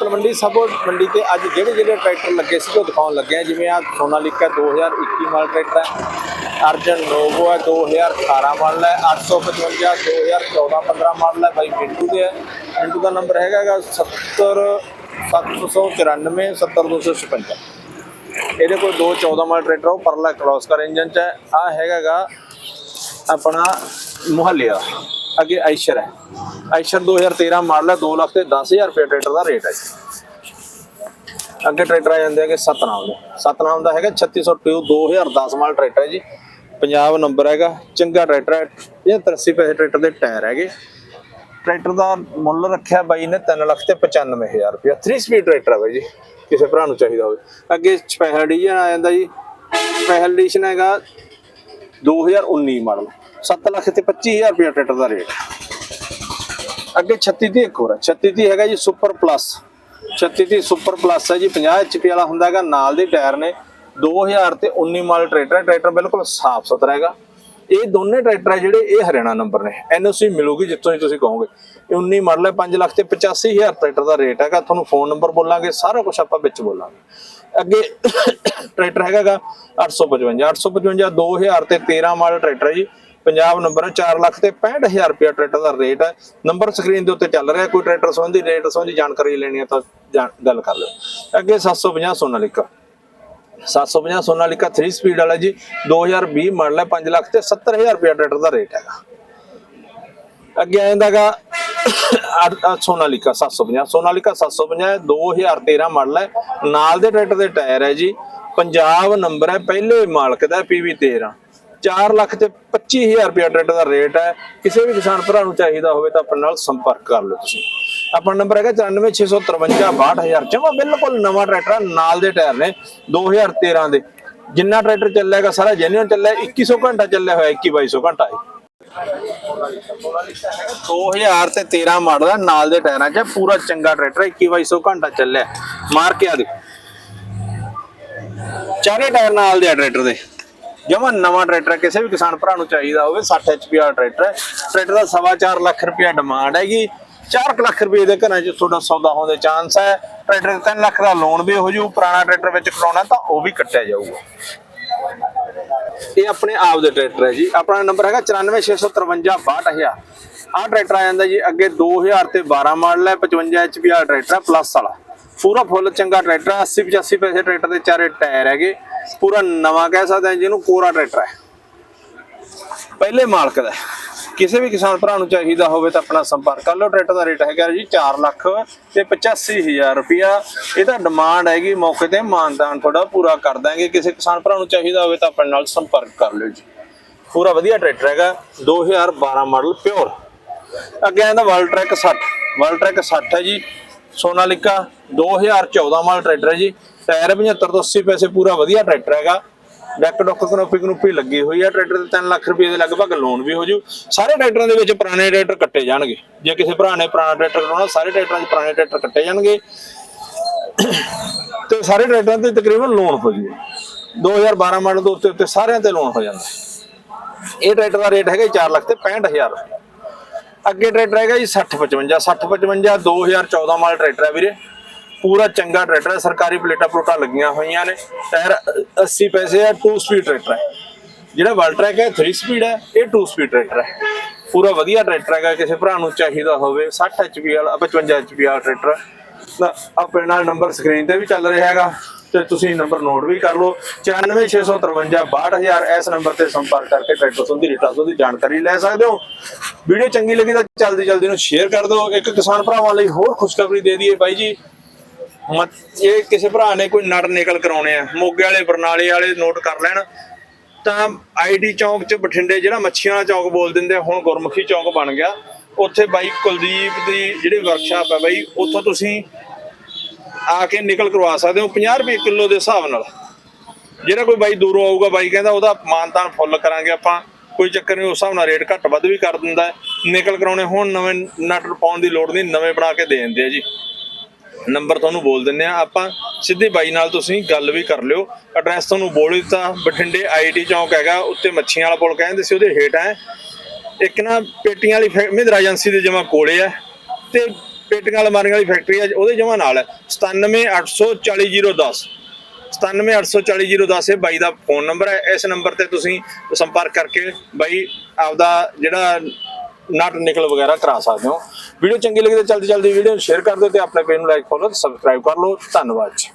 ਤਲਵੰਡੀ ਸਾਬੋ ਮੰਡੀ ਤੇ ਅੱਜ ਜਿਹੜੇ ਜਿਹੜੇ ਟਰੈਕਟਰ ਲੱਗੇ ਸੀ ਉਹ ਦਿਖਾਉਣ ਲੱਗੇ ਆ। ਜਿਵੇਂ ਆ ਸੋਨਾਲੀਕਾ 2021 ਮਾਡਲ ਟਰੈਕਟਰ ਹੈ। ਅਰਜਨ ਨੋਵੋ ਹੈ 2018 ਮਾਡਲ ਹੈ। 855 2014 15 ਮਾਡਲ ਹੈ। ਬਾਈ ਮਿੰਟੂ ਦੇ ਹੈ। ਮਿੰਟੂ ਦਾ ਨੰਬਰ ਹੈਗਾ ਗਾ 70 794 70256 ਇਹਦੇ ਕੋਲ 214 ਮਾਡਲ ਟਰੈਕਟਰ ਉਹ ਪਰਲਾ ਕ੍ਰਾਸ ਕਰ ਇੰਜਨ ਚ ਹੈ। ਆ ਹੈਗਾ ਆਪਣਾ ਮੁਹੱਲਿਆ। ਅੱਗੇ ਆਇਸ਼ਰ ਹੈ। ਆਇਸ਼ਰ 2013 ਮਾਡਲ ਹੈ 2 ਲੱਖ ਤੇ 10000 ਰੁਪਏ ਟਰੈਕਟਰ ਦਾ ਰੇਟ ਹੈ ਜੀ। ਅੱਗੇ ਟਰੈਕਟਰ ਆ ਜਾਂਦੇ ਹੈਗੇ ਸਤਨਾਮ ਦੇ। ਸਤਨਾਮ ਦਾ ਹੈਗਾ 3602 2010 ਮਾਡਲ ਟਰੈਕਟਰ ਹੈ ਜੀ। ਪੰਜਾਬ ਨੰਬਰ ਹੈਗਾ, ਚੰਗਾ ਟਰੈਕਟਰ ਹੈ। ਇਹ 83 ਪੈਸੇ ਟਰੈਕਟਰ ਦੇ ਟਾਇਰ ਹੈਗੇ। ਟਰੈਕਟਰ ਦਾ ਮੁੱਲ ਰੱਖਿਆ ਬਾਈ ਨੇ 3 ਲੱਖ ਤੇ 95000 ਰੁਪਏ 3 ਸਪੀਡ ਟਰੈਕਟਰ ਹੈ ਬਾਈ ਜੀ। ਕਿਸੇ ਭਰਾ ਨੂੰ ਚਾਹੀਦਾ ਹੋਵੇ। ਅੱਗੇ ਸਪੈਸ਼ਲ ਐਡੀਸ਼ਨ ਆ ਜਾਂਦਾ ਜੀ। ਸਪੈਸ਼ਲ ਐਡੀਸ਼ਨ ਹੈਗਾ 2019 ਮਾਡਲ। 7 ਲੱਖ ਤੇ 25000 ਰੁਪਏ ਟਰੈਕਟਰ ਦਾ ਰੇਟ। ਅੱਗੇ 36 ਦੀ ਇੱਕ ਹੋਰ ਹੈ। 36 ਦੀ ਹੈਗਾ ਜੀ ਸੁਪਰ ਪਲੱਸ। 36 ਦੀ ਸੁਪਰ ਪਲੱਸ ਹੈ ਜੀ। 50 ਐਚਪੀ ਵਾਲਾ ਹੁੰਦਾ ਹੈਗਾ, ਨਾਲ ਦੇ ਟਾਇਰ ਨੇ। 2000 ਤੇ 19 ਮਾਲ ਟਰੈਕਟਰ ਟਰੈਕਟਰ ਬਿਲਕੁਲ ਸਾਫ਼ ਸੁਥਰਾ ਹੈਗਾ। ਇਹ ਦੋਨੇ ਟਰੈਕਟਰ ਹੈ ਜਿਹੜੇ ਇਹ ਹਰਿਆਣਾ ਨੰਬਰ ਨੇ। ਐਨਓਸੀ ਮਿਲੂਗੀ ਜਿੱਥੋਂ ਹੀ ਤੁਸੀਂ ਕਹੋਗੇ। ਇਹ 19 ਮਾਡਲ ਹੈ 5 ਲੱਖ ਤੇ 85000 ਟਰੈਕਟਰ ਦਾ ਰੇਟ ਹੈਗਾ। ਤੁਹਾਨੂੰ ਫੋਨ ਨੰਬਰ ਬੋਲਾਂਗੇ, ਸਾਰਾ ਕੁਝ ਆਪਾਂ ਵਿੱਚ ਬੋਲਾਂਗੇ। ਅੱਗੇ ਟਰੈਕਟਰ ਹੈਗਾਗਾ 855 855 2000 ਤੇ 13 ਮਾਡਲ ਟਰੈਕਟਰ ਜੀ। ਪੰਜਾਬ ਨੰਬਰ ਹੈ 4 ਲੱਖ ਤੇ 65000 ਰੁਪਏ ਟਰੈਕਟਰ ਦਾ ਰੇਟ ਹੈ। ਨੰਬਰ ਸਕਰੀਨ ਦੇ ਉੱਤੇ ਚੱਲ ਰਿਹਾ। ਕੋਈ ਟਰੈਕਟਰ ਸੰਬੰਧੀ ਰੇਟ ਸੰਬੰਧੀ ਜਾਣਕਾਰੀ ਲੈਣੀ ਹੈ ਤਾਂ ਗੱਲ ਕਰ ਲਿਓ। ਅੱਗੇ 750 ਸੋਨਾਲੀਕਾ। 750 ਸੋਨਾਲੀਕਾ 3 ਸਪੀਡ ਵਾਲਾ ਜੀ। 2020 ਮਾਡਲ ਹੈ। 5 ਲੱਖ ਤੇ 70000 ਰੁਪਏ ਟਰੈਕਟਰ ਦਾ ਰੇਟ ਹੈਗਾ। ਅੱਗੇ ਆ ਜਾਂਦਾਗਾ ਸੋਨਾਲੀਕਾ 750 ਸੋਨਾਲੀਕਾ 750 ਹੈ। 2013 ਮਾਡਲ ਹੈ। ਨਾਲ ਦੇ ਟਰੈਕਟਰ ਦੇ ਟਾਇਰ ਹੈ ਜੀ। ਪੰਜਾਬ ਨੰਬਰ ਹੈ। ਪਹਿਲੇ ਮਾਲਕ ਦਾ PV 13 4 ਲੱਖ ਤੇ 25000 ਰੁਪਏ ਟਰੈਕਟਰ ਦਾ ਰੇਟ ਹੈ। ਕਿਸੇ ਵੀ ਕਿਸਾਨ ਭਰਾ ਨੂੰ ਚਾਹੀਦਾ ਹੋਵੇ ਤਾਂ ਆਪਣੇ ਨਾਲ ਸੰਪਰਕ ਕਰ ਲਓ ਤੁਸੀਂ। ਆਪਣਾ ਨੰਬਰ ਹੈਗਾ 9465562000 ਜਮਾ ਬਿਲਕੁਲ ਨਵਾਂ ਟਰੈਕਟਰ ਨਾਲ ਦੇ ਟਾਇਰ ਨੇ 2013 ਦੇ। ਜਿੰਨਾ ਟਰੈਕਟਰ ਚੱਲਿਆ ਸਾਰਾ ਜੈਨੂਇਨ ਚੱਲਿਆ 2100 ਘੰਟਾ ਚੱਲਿਆ ਹੋਇਆ 21 2200 ਘੰਟਾ ਹੈ 2000 ਤੇ 13 ਮਾਡਲ ਦਾ ਨਾਲ ਦੇ ਟਾਇਰਾਂ 'ਚ ਪੂਰਾ ਚੰਗਾ ਟਰੈਕਟਰ ਹੈ, 21 2200 ਘੰਟਾ ਚੱਲਿਆ। ਮਾਰ ਕੇ ਆ ਦੇਖੋ ਚਾਰੇ ਟਾਇਰ ਨਾਲ ਦੇ ਆ ਟਰੈਕਟਰ ਦੇ। ਜਮਾ ਨਵਾਂ ਟਰੈਕਟਰ ਕਿਸੇ ਵੀ ਕਿਸਾਨ ਭਰਾ ਨੂੰ ਚਾਹੀਦਾ ਹੋਵੇ 60 HP ਵਾਲਾ ਟਰੈਕਟਰ ਹੈ। ਟਰੈਕਟਰ ਦਾ ਸਵਾ ਚਾਰ ਲੱਖ ਰੁਪਇਆ ਡਿਮਾਂਡ ਹੈਗੀ। 4 ਲੱਖ ਰੁਪਏ ਦੇ ਘਰਾਂ 'ਚ ਤੁਹਾਡਾ ਸੌਦਾ ਹੋਣ ਦੇ ਚਾਂਸ ਹੈ। ਟਰੈਕਟਰ 3 ਲੱਖ ਦਾ ਲੋਨ ਵੀ ਹੋ ਜੂ ਪੁਰਾਣਾ ਟਰੈਕਟਰ ਵਿੱਚ ਕਰਾਉਣਾ ਤਾਂ ਉਹ ਵੀ ਕੱਟਿਆ ਜਾਊਗਾ। ਇਹ ਆਪਣੇ ਆਪ ਦੇ ਟਰੈਕਟਰ ਹੈ ਜੀ। ਆਪਣਾ ਨੰਬਰ ਹੈਗਾ 9465562000 ਆਹ ਟਰੈਕਟਰ ਆ ਜਾਂਦਾ ਜੀ, ਅੱਗੇ 2000 ਤੇ 12 ਮਾਡਲ ਹੈ 55 HP ਵਾਲਾ ਟਰੈਕਟਰ ਪਲੱਸ ਵਾਲਾ। ਪੂਰਾ ਫੁੱਲ ਚੰਗਾ ਟਰੈਕਟਰ ਹੈ 80 85 ਪੈਸੇ ਟਰੈਕਟਰ ਦੇ ਚਾਰੇ ਟਾਇਰ ਹੈਗੇ। ਪੂਰਾ ਨਵਾਂ ਕਹਿ ਸਕਦੇ ਹਾਂ ਜਿਹਨੂੰ ਕੋਰਾ ਟਰੈਕਟਰ ਹੈ। ਪਹਿਲੇ ਮਾਲਕ ਦਾ ਕਿਸੇ ਵੀ ਕਿਸਾਨ ਭਰਾ ਨੂੰ ਚਾਹੀਦਾ ਹੋਵੇ ਤਾਂ ਆਪਣਾ ਸੰਪਰਕ ਕਰ ਲਓ। ਟਰੈਕਟਰ ਦਾ ਰੇਟ ਹੈਗਾ ਜੀ 4 ਲੱਖ ਤੇ 85000 ਰੁਪਿਆ ਇਹਦਾ ਡਿਮਾਂਡ ਹੈਗੀ, ਮੌਕੇ ਤੇ ਮਾਨਦਾਨ ਤੁਹਾਡਾ ਪੂਰਾ ਕਰ ਦਾਂਗੇ। ਕਿਸੇ ਕਿਸਾਨ ਭਰਾ ਨੂੰ ਚਾਹੀਦਾ ਹੋਵੇ ਤਾਂ ਆਪਣੇ ਨਾਲ ਸੰਪਰਕ ਕਰ ਲਿਓ ਜੀ। ਪੂਰਾ ਵਧੀਆ ਟਰੈਕਟਰ ਹੈਗਾ 2012 ਮਾਡਲ ਪਿਓਰ ਅੱਗੇ ਆਂਦਾ ਵਰਲਡ ਟਰੈਕ 60 ਵਰਲਡ ਟਰੈਕ 60 ਹੈ ਜੀ। ਸੋਨਾਲਿਕਾ 2014 ਮਾਡਲ ਟਰੈਕਟਰ ਹੈ ਜੀ। ਟਾਇਰ 75 ਤੋਂ 80 ਪੈਸੇ ਪੂਰਾ ਵਧੀਆ ਟਰੈਕਟਰ ਹੈਗਾ। ਡੈਕ ਡੋਕ ਕਨੋਪੀ ਕਨੋਪੀ ਲੱਗੀ ਹੋਈ ਹੈ ਟਰੈਕਟਰ ਤੇ 3 ਲੱਖ ਰੁਪਏ ਦੇ ਲਗਭਗ ਲੋਨ ਵੀ ਹੋ ਜੂ ਸਾਰੇ ਟਰੈਕਟਰਾਂ ਦੇ ਵਿੱਚ ਪੁਰਾਣੇ ਟਰੈਕਟਰ ਕੱਟੇ ਜਾਣਗੇ। ਜੇ ਕਿਸੇ ਭਰਾ ਨੇ ਪੁਰਾਣਾ ਟਰੈਕਟਰ ਕਰਾਉਣਾ ਸਾਰੇ ਟਰੈਕਟਰਾਂ 'ਚ ਪੁਰਾਣੇ ਟਰੈਕਟਰ ਕੱਟੇ ਜਾਣਗੇ। ਤੇ ਸਾਰੇ ਟਰੈਕਟਰਾਂ ਤੇ ਤਕਰੀਬਨ ਲੋਨ ਹੋ ਜੂ 2012 ਮਾਡਲ ਦੇ ਉੱਤੇ ਉੱਤੇ ਸਾਰਿਆਂ ਤੇ ਲੋਨ ਹੋ ਜਾਂਦਾ। ਇਹ ਟਰੈਕਟਰ ਦਾ ਰੇਟ ਹੈਗਾ 4 ਲੱਖ ਤੇ 65000 ਅੱਗੇ ਟਰੈਕਟਰ ਹੈਗਾ ਜੀ 60 55 60 55 2014 ਮਾਡਲ ਟਰੈਕਟਰ ਹੈ ਵੀਰੇ। ਪੂਰਾ ਚੰਗਾ ਟਰੈਕਟਰ ਹੈ, ਸਰਕਾਰੀ ਪਲੇਟਾਂ ਪਲੂਟਾਂ ਲੱਗੀਆਂ ਹੋਈਆਂ ਨੇ, ਟਾਇਰ 80 ਪੈਸੇ ਆ 2 ਸਪੀਡ ਟਰੈਕਟਰ ਹੈ। ਜਿਹੜਾ ਵਰਲਡ ਟਰੈਕ ਹੈ 3 ਸਪੀਡ ਹੈ, ਇਹ 2 ਸਪੀਡ ਟਰੈਕਟਰ ਹੈ। ਪੂਰਾ ਵਧੀਆ ਟਰੈਕਟਰ ਹੈਗਾ, ਕਿਸੇ ਭਰਾ ਨੂੰ ਚਾਹੀਦਾ ਹੋਵੇ 60 HP ਵਾਲਾ 55 HP ਵਾਲਾ ਟਰੈਕਟਰ ਆਪਣੇ ਨਾਲ ਨੰਬਰ ਸਕਰੀਨ ਤੇ ਵੀ ਚੱਲ ਰਿਹਾ ਹੈਗਾ, ਤੇ ਤੁਸੀਂ ਨੰਬਰ ਨੋਟ ਵੀ ਕਰ ਲਓ 9465562000 ਇਸ ਨੰਬਰ ਤੇ ਸੰਪਰਕ ਕਰਕੇ ਟਰੈਕਟਰ ਸੰਬੰਧੀ ਰੇਟਾਂ ਸੰਬੰਧੀ ਜਾਣਕਾਰੀ ਲੈ ਸਕਦੇ ਹੋ। ਵੀਡੀਓ ਚੰਗੀ ਲੱਗੀ ਤਾਂ ਜਲਦੀ ਜਲਦੀ ਨੂੰ ਸ਼ੇਅਰ ਕਰ ਦਿਓ, ਇੱਕ ਕਿਸਾਨ ਭਰਾਵਾਂ ਲਈ ਹੋਰ ਖੁਸ਼ਖਬਰੀ ਦੇ ਦਈਏ ਬਾਈ ਜੀ। ਮਤ- ਇਹ ਕਿਸੇ ਭਰਾ ਨੇ ਕੋਈ ਨਟ ਨਿਕਲ ਕਰਾਉਣੇ ਆ ਮੋਗੇ ਵਾਲੇ ਬਰਨਾਲੇ ਵਾਲੇ ਨੋਟ ਕਰ ਲੈਣ ਤਾਂ ਆਈਡੀ ਚੌਂਕ 'ਚ ਬਠਿੰਡੇ ਜਿਹੜਾ ਮੱਛੀਆਂ ਵਾਲਾ ਚੌਂਕ ਬੋਲ ਦਿੰਦੇ ਆ, ਹੁਣ ਗੁਰਮੁਖੀ ਚੌਂਕ ਬਣ ਗਿਆ। ਉੱਥੇ ਬਾਈ ਕੁਲਦੀਪ ਦੀ ਜਿਹੜੀ ਵਰਕਸ਼ਾਪ ਹੈ ਬਾਈ ਉੱਥੋਂ ਤੁਸੀਂ ਆ ਕੇ ਨਿਕਲ ਕਰਵਾ ਸਕਦੇ ਹੋ 50 ਰੁਪਏ ਕਿਲੋ ਦੇ ਹਿਸਾਬ ਨਾਲ। ਜਿਹੜਾ ਕੋਈ ਬਾਈ ਦੂਰੋਂ ਆਊਗਾ ਬਾਈ ਕਹਿੰਦਾ ਉਹਦਾ ਮਾਨਤਾਨ ਫੁੱਲ ਕਰਾਂਗੇ ਆਪਾਂ। ਕੋਈ ਚੱਕਰ ਨਹੀਂ ਉਸ ਹਿਸਾਬ ਨਾਲ ਰੇਟ ਘੱਟ ਵੱਧ ਵੀ ਕਰ ਦਿੰਦਾ। ਨਿਕਲ ਕਰਾਉਣੇ ਹੁਣ ਨਵੇਂ ਨਟ ਪਾਉਣ ਦੀ ਲੋੜ ਨਹੀਂ ਨਵੇਂ ਬਣਾ ਕੇ ਦੇ ਦਿੰਦੇ ਆ ਜੀ। ਨੰਬਰ ਤੁਹਾਨੂੰ ਬੋਲ ਦਿੰਨੇ ਆ। ਆਪਾਂ ਸਿੱਧੇ ਬਾਈ ਨਾਲ ਤੁਸੀਂ ਗੱਲ ਵੀ ਕਰ ਲਿਓ। ਐਡਰੈਸ ਤੁਹਾਨੂੰ ਬੋਲ ਦਿੱਤਾ ਬਠਿੰਡੇ ਆਈਟੀ ਚੌਂਕ ਹੈਗਾ, ਉੱਤੇ ਮੱਛੀਆਂ ਵਾਲਾ ਪੁਲ ਕਹਿੰਦੇ ਸੀ, ਉਹਦੇ ਹੇਠ ਹੈ। ਇੱਕ ਨਾ ਪੇਟੀਆਂ ਵਾਲੀ ਫੈ- ਮਹਿੰਦਰਾ ਏਜੰਸੀ ਦੇ ਜਮਾ ਕੋਲੇ ਆ ਤੇ ਪੇਟੀਆਂ ਅਲਮਾਰੀਆਂ ਵਾਲੀ ਫੈਕਟਰੀ ਆ ਉਹਦੇ ਜਮਾ ਨਾਲ ਹੈ। 97840010 9784040010 ਇਹ ਬਾਈ ਦਾ ਫੋਨ ਨੰਬਰ ਹੈ। ਇਸ ਨੰਬਰ ਤੇ ਤੁਸੀਂ ਸੰਪਰਕ ਕਰਕੇ ਬਾਈ ਆਪਦਾ ਜਿਹੜਾ ਨਟ ਨਿਕਲ ਵਗੈਰਾ ਕਰਾ ਸਕਦੇ ਹੋ। ਵੀਡੀਓ ਚੰਗੀ ਲੱਗੀ ਤਾਂ ਜਲਦੀ ਜਲਦੀ ਵੀਡੀਓ ਨੂੰ ਸ਼ੇਅਰ ਕਰ ਦਿਓ ਤੇ ਆਪਣੇ ਪੇਜ ਨੂੰ ਲਾਈਕ ਫੋਲੋ ਤੇ ਸਬਸਕ੍ਰਾਈਬ ਕਰ ਲਓ। ਧੰਨਵਾਦ ਜੀ।